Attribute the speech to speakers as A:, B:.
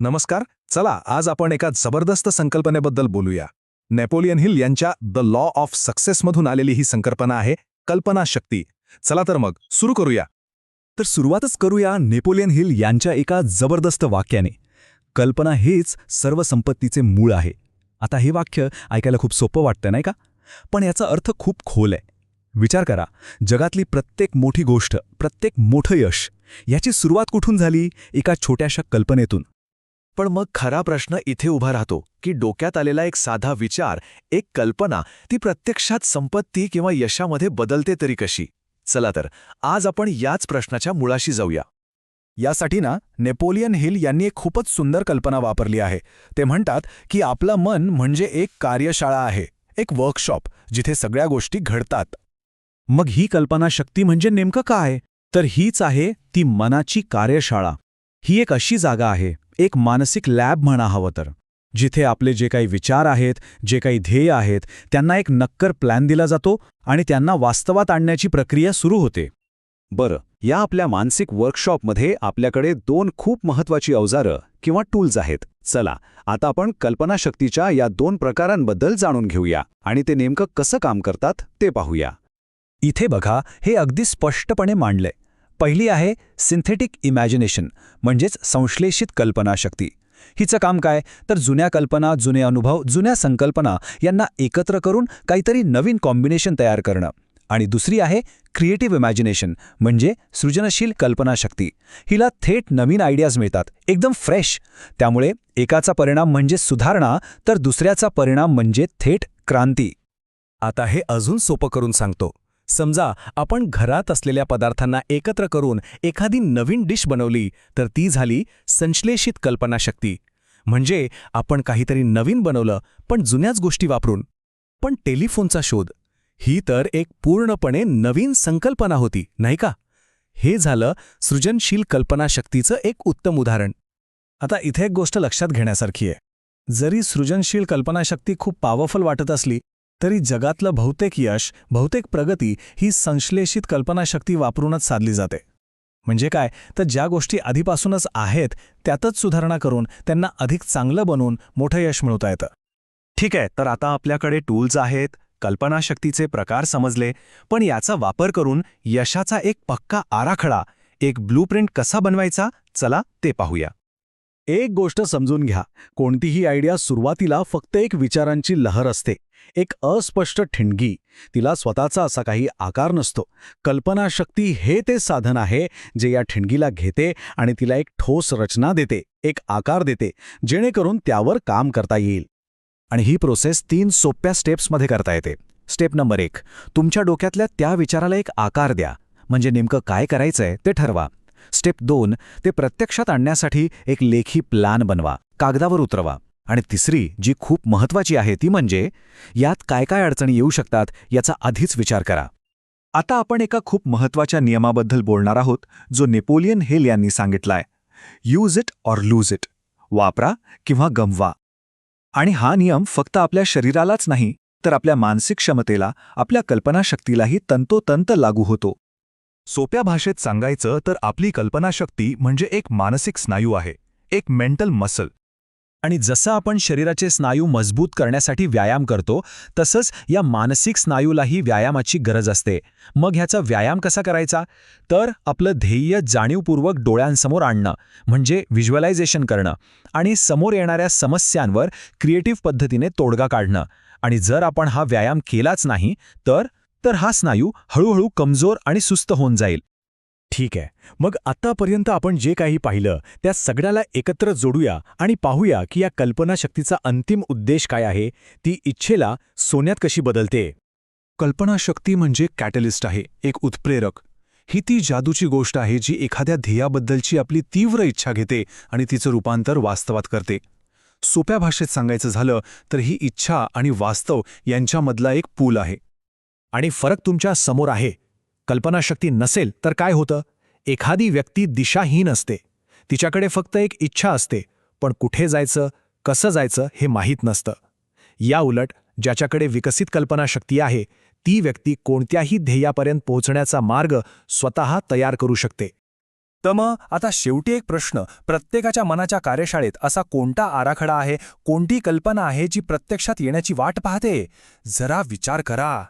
A: नमस्कार चला आज आपण एका जबरदस्त संकल्पनेबद्दल बोलूया. नेपोलियन हिल यांच्या द लॉ ऑफ सक्सेसमधून आलेली ही संकल्पना आहे कल्पना शक्ती. चला तर मग सुरू करूया.
B: तर सुरुवातच करूया नेपोलियन हिल यांच्या एका जबरदस्त वाक्याने. कल्पना हेच सर्व संपत्तीचे मूळ आहे. आता हे वाक्य ऐकायला खूप सोपं वाटतं नाही का? पण याचा अर्थ खूप खोल आहे. विचार करा जगातली प्रत्येक मोठी गोष्ट प्रत्येक मोठं यश याची सुरुवात कुठून झाली? एका छोट्याशा कल्पनेतून.
C: पण मग खरा प्रश्न इथे उभा राहतो की डोक्यात आलेला एक साधा विचार एक कल्पना ती प्रत्यक्षात संपत्ती किंवा यशामध्ये बदलते तरी कशी? चला तर आज आपण याच प्रश्नाच्या मुळाशी जाऊया.
B: यासाठी ना नेपोलियन हिल यांनी एक खूपच सुंदर कल्पना वापरली आहे. ते म्हणतात की आपलं मन म्हणजे एक कार्यशाळा आहे एक वर्कशॉप जिथे सगळ्या गोष्टी घडतात. मग ही कल्पना शक्ती म्हणजे नेमकं काय? तर हीच आहे ती मनाची कार्यशाळा. ही एक अशी जागा आहे एक मानसिक लॅब म्हणा हवं तर जिथे आपले जे काही विचार आहेत जे काही ध्येय आहेत त्यांना एक नक्कर प्लॅन दिला जातो आणि त्यांना वास्तवात आणण्याची प्रक्रिया सुरू होते. बरं या आपल्या मानसिक वर्कशॉपमध्ये आपल्याकडे दोन खूप महत्वाची अवजारं किंवा टूल्स आहेत. चला आता आपण कल्पनाशक्तीच्या या दोन प्रकारांबद्दल जाणून घेऊया आणि ते नेमकं कसं काम करतात ते पाहूया. इथे बघा हे अगदी स्पष्टपणे मांडलंय. पहिली आहे सिंथेटिक इमॅजिनेशन म्हणजेच संश्लेषित कल्पनाशक्ती. हिचं काम काय? तर जुन्या कल्पना जुने अनुभव जुन्या संकल्पना यांना एकत्र करून काहीतरी नवीन कॉम्बिनेशन तयार करणं. आणि दुसरी आहे क्रिएटिव्ह इमॅजिनेशन म्हणजे सृजनशील कल्पनाशक्ती. हिला थेट नवीन आयडियाज मिळतात एकदम फ्रेश. त्यामुळे एकाचा परिणाम म्हणजे सुधारणा तर दुसऱ्याचा परिणाम म्हणजे थेट क्रांती.
A: आता हे अजून सोपं करून सांगतो. समजा आपण घरात असलेल्या पदार्थांना एकत्र करून एखादी नवीन डिश बनवली तर ती झाली संश्लेषित कल्पनाशक्ती. म्हणजे आपण काहीतरी नवीन बनवलं पण जुन्याच गोष्टी वापरून. पण टेलिफोनचा शोध. ही तर एक पूर्णपणे नवीन संकल्पना होती नाही का? हे झालं सृजनशील कल्पनाशक्तीचं एक उत्तम उदाहरण. आता इथे एक गोष्ट लक्षात घेण्यासारखी आहे. जरी सृजनशील कल्पनाशक्ती खूप पॉवरफुल वाटत असली तरी जगातलं बहुतेक यश बहुतेक प्रगती ही संश्लेषित कल्पनाशक्ती वापरूनच साधली जाते. म्हणजे काय? तर ज्या गोष्टी आधीपासूनच आहेत त्यातच सुधारणा करून त्यांना अधिक चांगलं बनवून मोठं यश मिळवता येतं.
C: ठीक आहे तर आता आपल्याकडे टूल्स आहेत कल्पनाशक्तीचे प्रकार समजले पण याचा वापर करून यशाचा एक पक्का आराखडा एक ब्लूप्रिंट कसा बनवायचा चला ते पाहूया.
B: एक गोष्ट समजून घ्या. कोणतीही आयडिया सुरुवातीला फक्त एक विचारांची लहर असते. एक अस्पष्ट ठिणगी. तिला स्वतःचा असा काही आकार नसतो. कल्पनाशक्ती हे ते साधन आहे जे या ठिणगीला घेते आणि तिला एक ठोस रचना देते एक आकार देते जेणेकरून त्यावर काम करता येईल. आणि ही प्रोसेस तीन सोप्या स्टेप्समध्ये करता येते. स्टेप नंबर एक. तुमच्या डोक्यातल्या त्या विचाराला एक आकार द्या. म्हणजे नेमकं काय करायचंय ते ठरवा. स्टेप दोन ते प्रत्यक्षात आणण्यासाठी एक लेखी प्लॅन बनवा कागदावर उतरवा. आणि तिसरी जी खूप महत्वाची आहे ती म्हणजे यात काय काय अडचणी येऊ शकतात याचा आधीच विचार करा. आता आपण एका खूप महत्त्वाच्या नियमाबद्दल बोलणार आहोत जो नेपोलियन हेल यांनी सांगितलाय. Use it or lose it वापरा किंवा गमवा. आणि हा नियम फक्त आपल्या शरीरालाच नाही तर आपल्या मानसिक क्षमतेला आपल्या कल्पनाशक्तीलाही तंतोतंत लागू होतो.
A: सोप्या भाषेत सांगायचं तर आपली कल्पनाशक्ती म्हणजे एक मानसिक स्नायू आहे एक मेंटल मसल.
B: आणि जसं आपण शरीराचे स्नायू मजबूत करण्यासाठी व्यायाम करतो तसंच या मानसिक स्नायूलाही व्यायामाची गरज असते. मग ह्याचा व्यायाम कसा करायचा? तर आपलं ध्येय जाणीवपूर्वक डोळ्यांसमोर आणणं म्हणजे व्हिज्युअलायझेशन करणं आणि समोर येणाऱ्या समस्यांवर क्रिएटिव्ह पद्धतीने तोडगा काढणं. आणि जर आपण हा व्यायाम केलाच नाही तर तर हा स्नायू हळूहळू कमजोर आणि सुस्त होऊन जाईल. ठीक आहे. मग आतापर्यंत आपण जे काही पाहिलं त्या सगळ्याला एकत्र जोडूया आणि पाहूया की या कल्पनाशक्तीचा अंतिम उद्देश काय आहे ती इच्छेला सोन्यात कशी बदलते.
A: कल्पनाशक्ती म्हणजे कॅटलिस्ट आहे एक उत्प्रेरक. ही ती जादूची गोष्ट आहे जी एखाद्या ध्येयाबद्दलची आपली तीव्र इच्छा घेते आणि तिचं रूपांतर वास्तवात करते. सोप्या भाषेत सांगायचं झालं तर ही इच्छा आणि वास्तव यांच्यामधला एक पूल आहे.
B: आणि फरक तुमच्यासमोर आहे. कल्पनाशक्ती नसेल तर काय होतं? एखादी व्यक्ती दिशाहीन असते. तिच्याकडे फक्त एक इच्छा असते पण कुठे जायचं कसं जायचं हे माहीत नसतं. या उलट ज्याच्याकडे विकसित कल्पनाशक्ती आहे ती व्यक्ती कोणत्याही ध्येयापर्यंत पोहोचण्याचा मार्ग स्वतः तयार करू शकते. तर मग आता शेवटी एक प्रश्न. प्रत्येकाच्या मनाच्या कार्यशाळेत असा कोणता आराखडा आहे? कोणती कल्पना आहे जी प्रत्यक्षात येण्याची वाट पाहते? जरा विचार करा.